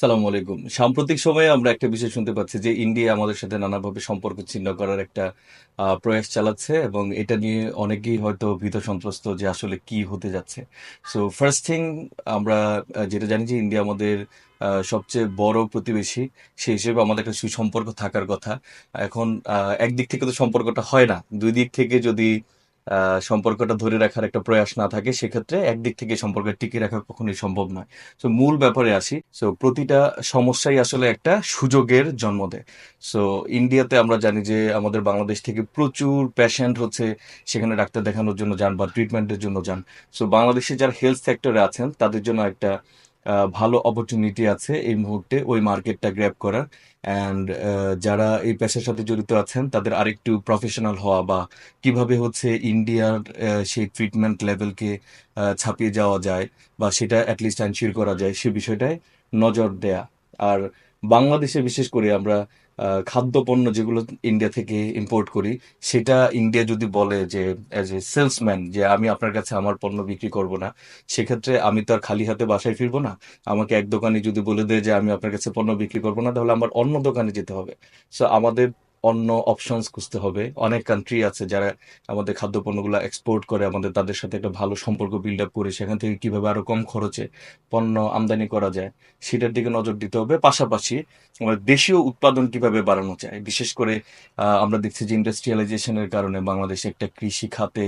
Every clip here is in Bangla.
সালামু আলাইকুম। সাম্প্রতিক সময়ে আমরা একটা বিষয় শুনতে পাচ্ছি যে ইন্ডিয়া আমাদের সাথে নানাভাবে সম্পর্ক ছিন্ন করার একটা প্রয়াস চালাচ্ছে এবং এটা নিয়ে অনেকেই হয়তো ভীত সন্ত্রস্ত যে আসলে কি হতে যাচ্ছে। সো ফার্স্ট থিং আমরা যেটা জানি যে ইন্ডিয়া আমাদের সবচেয়ে বড় প্রতিবেশী সেই হিসেবে আমাদের একটা সুসম্পর্ক থাকার কথা। এখন একদিক থেকে তো সম্পর্কটা হয় না, দুই দিক থেকে যদি সম্পর্কটা ধরে রাখার একটা প্রয়াস না থাকে, সেক্ষেত্রে একদিক থেকে সম্পর্ক টিকিয়ে রাখা কখনোই সম্ভব নয়। সো মূল ব্যাপারে আসি। সো প্রতিটা সমস্যাই আসলে একটা সুযোগের জন্ম দেয়। সো ইন্ডিয়াতে আমরা জানি যে আমাদের বাংলাদেশ থেকে প্রচুর পেশেন্ট হচ্ছে, সেখানে ডাক্তার দেখানোর জন্য যান বা ট্রিটমেন্টের জন্য যান। সো বাংলাদেশে যারা হেলথ সেক্টরে আছেন, তাদের জন্য একটা ভালো অপরচুনিটি আছে এই মুহূর্তে ওই মার্কেটটা গ্র্যাপ করার। অ্যান্ড যারা এই পেশার সাথে জড়িত আছেন, তাদের আরেকটু প্রফেশনাল হওয়া বা কীভাবে হচ্ছে ইন্ডিয়ার সেই ট্রিটমেন্ট লেভেলকে ছাপিয়ে যাওয়া যায় বা সেটা অ্যাটলিস্ট এনশিওর করা যায় সে বিষয়টায় নজর দেয়া। আর বাংলাদেশে বিশেষ করে আমরা খাদ্যপণ্য যেগুলো ইন্ডিয়া থেকে ইম্পোর্ট করি, সেটা ইন্ডিয়া যদি বলে যে অ্যাজ এ সেলসম্যান যে আমি আপনার কাছে আমার পণ্য বিক্রি করব না, সেক্ষেত্রে আমি তো আর খালি হাতে বাসায় ফিরবো না। আমাকে এক দোকানে যদি বলে দেয় যে, আমি আপনার কাছে পণ্য বিক্রি করব না, তাহলে আমার অন্য দোকানে যেতে হবে। সো আমাদের অন্য অপশনস খুঁজতে হবে। অনেক কান্ট্রি আছে যারা আমাদের খাদ্য পণ্যগুলো এক্সপোর্ট করে, আমাদের তাদের সাথে একটা ভালো সম্পর্ক বিল্ড আপ করে, সেখান থেকে কীভাবে আরও কম খরচে পণ্য আমদানি করা যায়, সেটার দিকে নজর দিতে হবে। পাশাপাশি আমাদের দেশীয় উৎপাদন কীভাবে বাড়ানো যায়, বিশেষ করে আমরা দেখছি যে ইন্ডাস্ট্রিয়ালাইজেশনের কারণে বাংলাদেশে একটা কৃষি খাতে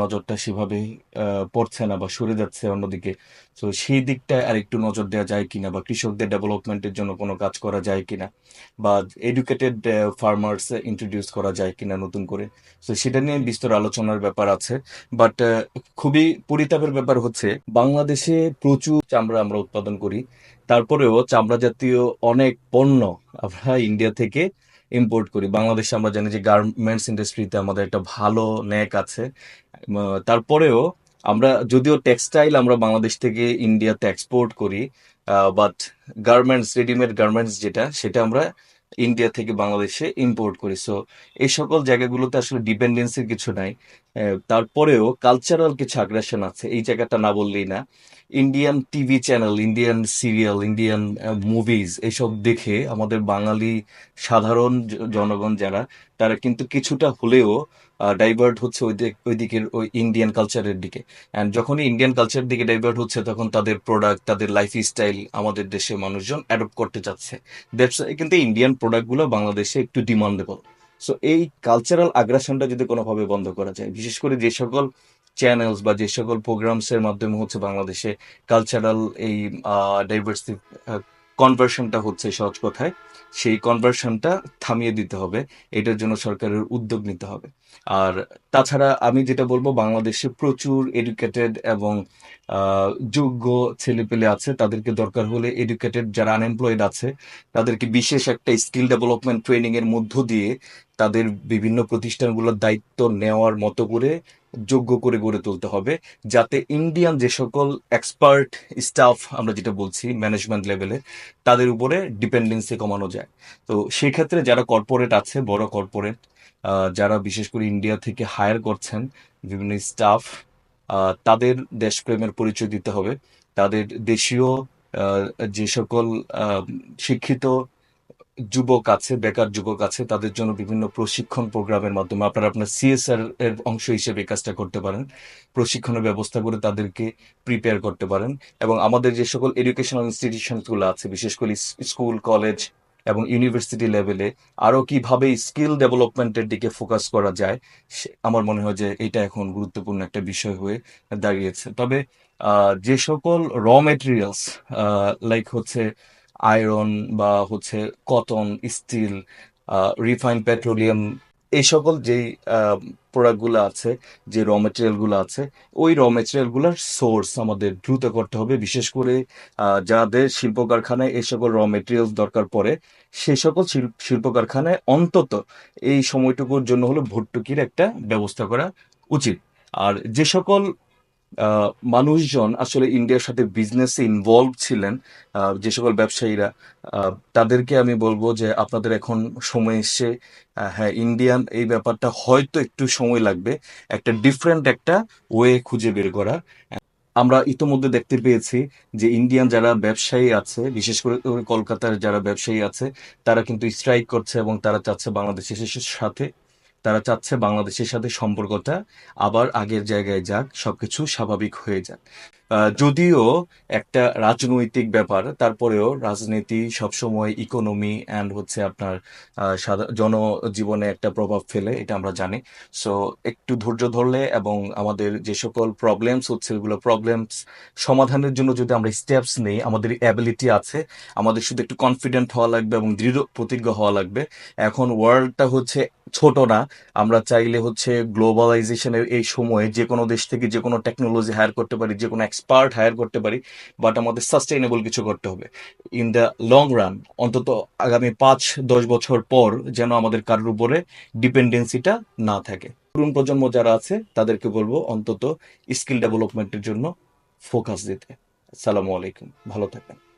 নজরটা সেভাবে পড়ছে না বা সরে যাচ্ছে অন্যদিকে। তো সেই দিকটায় আর একটু নজর দেওয়া যায় কিনা বা কৃষকদের ডেভেলপমেন্টের জন্য কোনো কাজ করা যায় কিনা বা এডুকেটেড ফার্মার্স ইন্ট্রোডিউস করা যায় কিনা নতুন করে। তো সেটা নিয়ে বিস্তর আলোচনার ব্যাপার আছে। বাট খুবই পরিতাপের ব্যাপার হচ্ছে, বাংলাদেশে প্রচুর চামড়া আমরা উৎপাদন করি। তারপরেও চামড়া জাতীয় অনেক পণ্য আমরা ইন্ডিয়া থেকে ইম্পোর্ট করি। বাংলাদেশে আমরা জানি যে গার্মেন্টস ইন্ডাস্ট্রিতে আমাদের একটা ভালো ন্যাক আছে। তারপরেও আমরা, যদিও টেক্সটাইল আমরা বাংলাদেশ থেকে ইন্ডিয়াতে এক্সপোর্ট করি বাট গার্মেন্টস রেডিমেড গার্মেন্টস যেটা, সেটা আমরা ইন্ডিয়া থেকে বাংলাদেশে ইম্পোর্ট করি। সো এই সকল জায়গাগুলোতে আসলে ডিপেন্ডেন্সির কিছু নাই। তারপরেও কালচারাল কিছু আগ্রাসন আছে, এই জায়গাটা না বললেই না। Indian TV channel Indian serial Indian movies এসব দেখে আমাদের বাঙালি সাধারণ জনগণ যারা, তারা কিন্তু কিছুটা হলেও ডাইভার্ট হচ্ছে ওই ওই দিকের ওই ইন্ডিয়ান কালচারের দিকে। অ্যান্ড যখনই ইন্ডিয়ান কালচার দিকে ডাইভার্ট হচ্ছে, তখন তাদের প্রোডাক্ট তাদের লাইফ স্টাইল আমাদের দেশে মানুষজন অ্যাডপ্ট করতে চাচ্ছে। কিন্তু ইন্ডিয়ান প্রোডাক্টগুলো বাংলাদেশে একটু ডিমান্ডেবল সো এই কালচারাল আগ্রাসনটা যদি কোনোভাবে বন্ধ করা যায়, বিশেষ করে যে সকল চ্যানেলস বা যে সকল প্রোগ্রামস এর মাধ্যমে হচ্ছে বাংলাদেশে কালচারাল এই ডাইভার্সি কনভার্সনটা হচ্ছে সহজ কথায়। সেই কনভার্সনটা থামিয়ে দিতে হবে। এটার জন্য সরকারের উদ্যোগ নিতে হবে। আর তাছাড়া আমি যেটা বলব, বাংলাদেশে প্রচুর এডুকেটেড এবং যোগ্য ছেলেপেলে আছে। তাদেরকে দরকার হলে এডুকেটেড যারা আনএমপ্লয়েড আছে, তাদেরকে বিশেষ একটা স্কিল ডেভেলপমেন্ট ট্রেনিং এর মধ্য দিয়ে তাদের বিভিন্ন প্রতিষ্ঠানগুলোর দায়িত্ব নেওয়ার মতো করে যোগ্য করে গড়ে তুলতে হবে, যাতে ইন্ডিয়ান যে সকল এক্সপার্ট স্টাফ আমরা যেটা বলছি ম্যানেজমেন্ট লেভেলে তাদের উপরে ডিপেন্ডেন্সি কমানো যায়। তো সেক্ষেত্রে যারা কর্পোরেট আছে, বড় কর্পোরেট যারা বিশেষ করে ইন্ডিয়া থেকে হায়ার করছেন বিভিন্ন স্টাফ তাদের দেশপ্রেমের পরিচয় দিতে হবে। তাদের দেশীয় যে সকল শিক্ষিত যুবক আছে, বেকার যুবক আছে, তাদের জন্য বিভিন্ন প্রশিক্ষণ প্রোগ্রামের মাধ্যমে আপনারা আপনার সিএসআর এর অংশ হিসেবে কাজটা করতে পারেন। প্রশিক্ষণের ব্যবস্থা করে তাদেরকে প্রিপেয়ার করতে পারেন এবং আমাদের যে সকল এডুকেশনাল ইনস্টিটিউশনগুলো আছে, বিশেষ করে স্কুল কলেজ এবং ইউনিভার্সিটি লেভেলে আরও কীভাবে স্কিল ডেভেলপমেন্টের দিকে ফোকাস করা যায় আমার মনে হয় যে এটা এখন গুরুত্বপূর্ণ একটা বিষয় হয়ে দাঁড়িয়েছে। তবে যে সকল র মেটেরিয়ালস লাইক হচ্ছে আয়রন বা হচ্ছে কটন, স্টিল রিফাইন পেট্রোলিয়াম এই সকল যেই প্রোডাক্টগুলো আছে, যে র মেটেরিয়ালগুলো আছে, ওই র মেটেরিয়ালগুলোর সোর্স আমাদের দ্রুত করতে হবে। বিশেষ করে যাদের শিল্প কারখানায় এই সকল র মেটেরিয়ালস দরকার পড়ে সেই সকল শিল- শিল্প কারখানায় অন্তত এই সময়টুকুর জন্য হলো ভর্তুকির একটা ব্যবস্থা করা উচিত। আর যে সকল মানুষজন আসলে ইন্ডিয়ার সাথে বিজনেসে ইনভলভ ছিলেন যে সকল ব্যবসায়ীরা তাদেরকে আমি বলব যে আপনাদের এখন সময় আহ, হ্যাঁ ইন্ডিয়ান এই ব্যাপারটা হয়তো একটু সময় লাগবে একটা ডিফারেন্ট একটা ওয়ে খুঁজে বের করা আমরা ইতোমধ্যে দেখতে পেয়েছি যে ইন্ডিয়ান যারা ব্যবসায়ী আছে বিশেষ করে কলকাতার যারা ব্যবসায়ী আছে তারা কিন্তু স্ট্রাইক করছে এবং তারা চাচ্ছে বাংলাদেশের সাথে তারা চাচ্ছে বাংলাদেশের সাথে সম্পর্কটা আবার আগের জায়গায় যাক সবকিছু স্বাভাবিক হয়ে যাক। যদিও একটা রাজনৈতিক ব্যাপার, তারপরেও রাজনীতি সবসময় ইকোনমি অ্যান্ড হচ্ছে আপনার জনজীবনে একটা প্রভাব ফেলে, এটা আমরা জানি। সো একটু ধৈর্য ধরলে এবং আমাদের যে সকল প্রবলেমস হচ্ছে ওগুলো প্রবলেমস সমাধানের জন্য যদি আমরা স্টেপস নেই, আমাদের অ্যাবিলিটি আছে, আমাদের শুধু একটু কনফিডেন্ট হওয়া লাগবে এবং দৃঢ় প্রতিজ্ঞ হওয়া লাগবে। এখন ওয়ার্ল্ডটা হচ্ছে ছোট না, আমরা চাইলে হচ্ছে গ্লোবালাইজেশনের এই সময়ে যে কোনো দেশ থেকে যে কোনো টেকনোলজি হায়ার করতে পারি যে কোনো এক্সপার্ট হায়ার করতে পারি বাট আমাদের সাস্টেইনেবল কিছু করতে হবে। ইন দ্য লং রান অন্তত আগামী পাঁচ, দশ বছর পর যেন আমাদের কারোর উপরে ডিপেন্ডেন্সিটা না থাকে। তরুণ প্রজন্ম যারা আছে, তাদেরকে বলব অন্তত স্কিল ডেভেলপমেন্টের জন্য ফোকাস দিতে। আসসালামু আলাইকুম, ভালো থাকবেন।